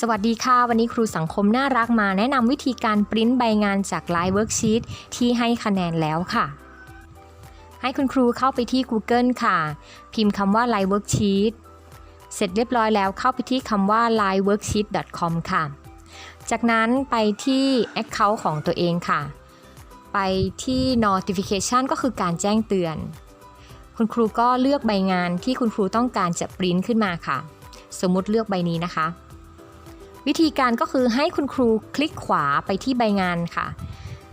สวัสดีค่ะ วันนี้ครูสังคมน่ารักมาแนะนำวิธีการปริ้นใบงานจาก Line Worksheet ที่ให้คะแนนแล้วค่ะ ให้คุณครูเข้าไปที่ Google ค่ะ พิมพ์คำว่า Line Worksheet เสร็จเรียบร้อยแล้วเข้าไปที่คำว่า lineworksheet.com ค่ะ จากนั้นไปที่ Account ของตัวเองค่ะ ไปที่ Notification ก็คือการแจ้งเตือน คุณครูก็เลือกใบงานที่คุณครูต้องการจะปริ้นขึ้นมาค่ะ สมมุติเลือกใบนี้นะคะ วิธีการก็คือให้คุณครูคลิกขวาไปที่ใบงานค่ะ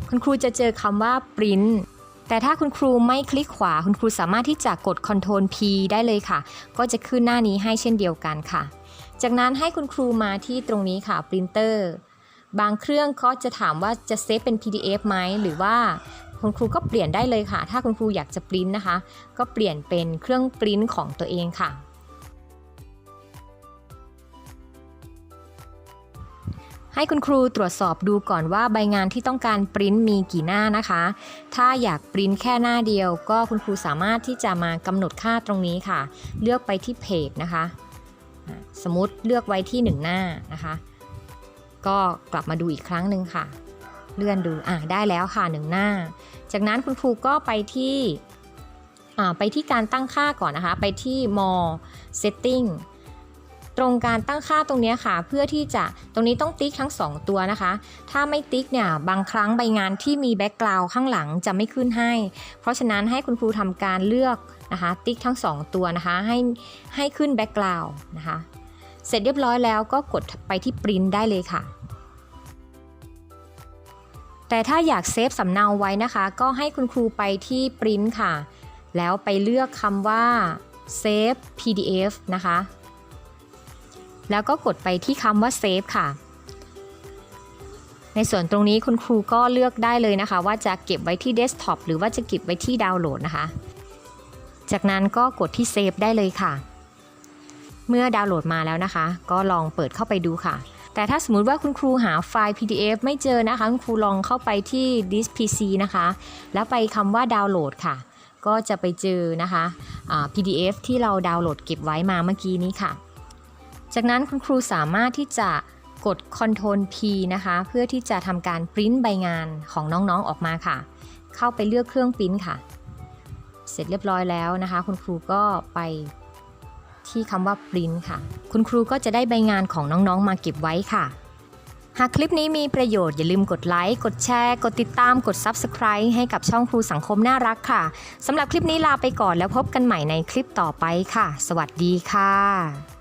คุณครูจะเจอคำว่า print แต่ถ้าคุณครูไม่คลิกขวา คุณครูสามารถที่จะกด Ctrl P ได้เลยค่ะ ก็จะขึ้นหน้านี้ให้เช่นเดียวกันค่ะ จากนั้นให้คุณครูมาที่ตรงนี้ค่ะ printer บางเครื่องก็จะถามว่าจะเซฟเป็น PDF ไหมหรือว่าคุณครูก็เปลี่ยนได้เลยค่ะ ถ้าคุณครูอยากจะปริ้นนะคะ ก็เปลี่ยนเป็นเครื่องปริ้นของตัวเองค่ะ ให้คุณครูตรวจสอบดูก่อนว่าใบงานที่ต้องการปริ้นมีกี่หน้านะคะ ถ้าอยากปริ้นแค่หน้าเดียว ก็คุณครูสามารถที่จะมากำหนดค่าตรงนี้ค่ะ เลือกไปที่เพจนะคะ สมมติเลือกไว้ที่ 1 หน้านะคะ ก็กลับมาดูอีกครั้งหนึ่งค่ะ เลื่อนดูอะได้แล้วค่ะ 1 หน้า จากนั้นคุณครูก็ไปที่อ่าไปที่การตั้งค่าก่อนนะคะ ไปที่ more setting ตรงการตั้งค่าตรงนี้ค่ะ เพื่อที่จะตรงนี้ต้องติ๊กทั้ง 2 ตัวนะคะ ถ้าไม่ติ๊กเนี่ยบางครั้งใบงานที่มีแบ็กกราวด์ข้างหลังจะไม่ขึ้นให้ เพราะฉะนั้นให้คุณครูทำการเลือกนะคะ ติ๊กทั้ง 2 ตัวนะคะ ให้ให้ขึ้นแบ็กกราวด์นะคะ เสร็จเรียบร้อยแล้วก็กดไปที่ปริ้นได้เลยค่ะแต่ถ้าอยากเซฟสำเนาไว้นะคะ ก็ให้คุณครูไปที่ปริ้นค่ะ แล้วไปเลือกคำว่า save PDF นะคะ แล้วก็กดไปที่คำว่า save ค่ะ ในส่วนตรงนี้คุณครูก็เลือกได้เลยนะคะ ว่าจะเก็บไว้ที่เดสก์ท็อปหรือว่าจะเก็บไว้ที่ดาวน์โหลดนะคะ จากนั้นก็กดที่ save ได้เลยค่ะ เมื่อดาวน์โหลดมาแล้วนะคะ ก็ลองเปิดเข้าไปดูค่ะแต่ถ้าสมมุติว่าคุณครูหาไฟล์ PDF ไม่เจอนะคะ คุณครูลองเข้าไปที่ Disk PC นะคะ แล้วไปคำว่าดาวน์โหลดค่ะ ก็จะไปเจอนะคะ PDF ที่เราดาวน์โหลดเก็บไว้มาเมื่อกี้นี้ค่ะ จากนั้นคุณครูสามารถที่จะกด Ctrl P นะคะ เพื่อที่จะทำการปริ้นใบงานของน้องๆออกมาค่ะ เข้าไปเลือกเครื่องปริ้นค่ะ เสร็จเรียบร้อยแล้วนะคะ คุณครูก็ไปที่คำว่าปริ้นค่ะ คุณครูก็จะได้ใบงานของน้องๆมาเก็บไว้ค่ะ หากคลิปนี้มีประโยชน์อย่าลืมกดไลค์ กดแชร์ กดติดตาม กด Subscribe ให้กับช่องครูสังคมน่ารักค่ะ สำหรับคลิปนี้ลาไปก่อนแล้วพบกันใหม่ในคลิปต่อไปค่ะ สวัสดีค่ะ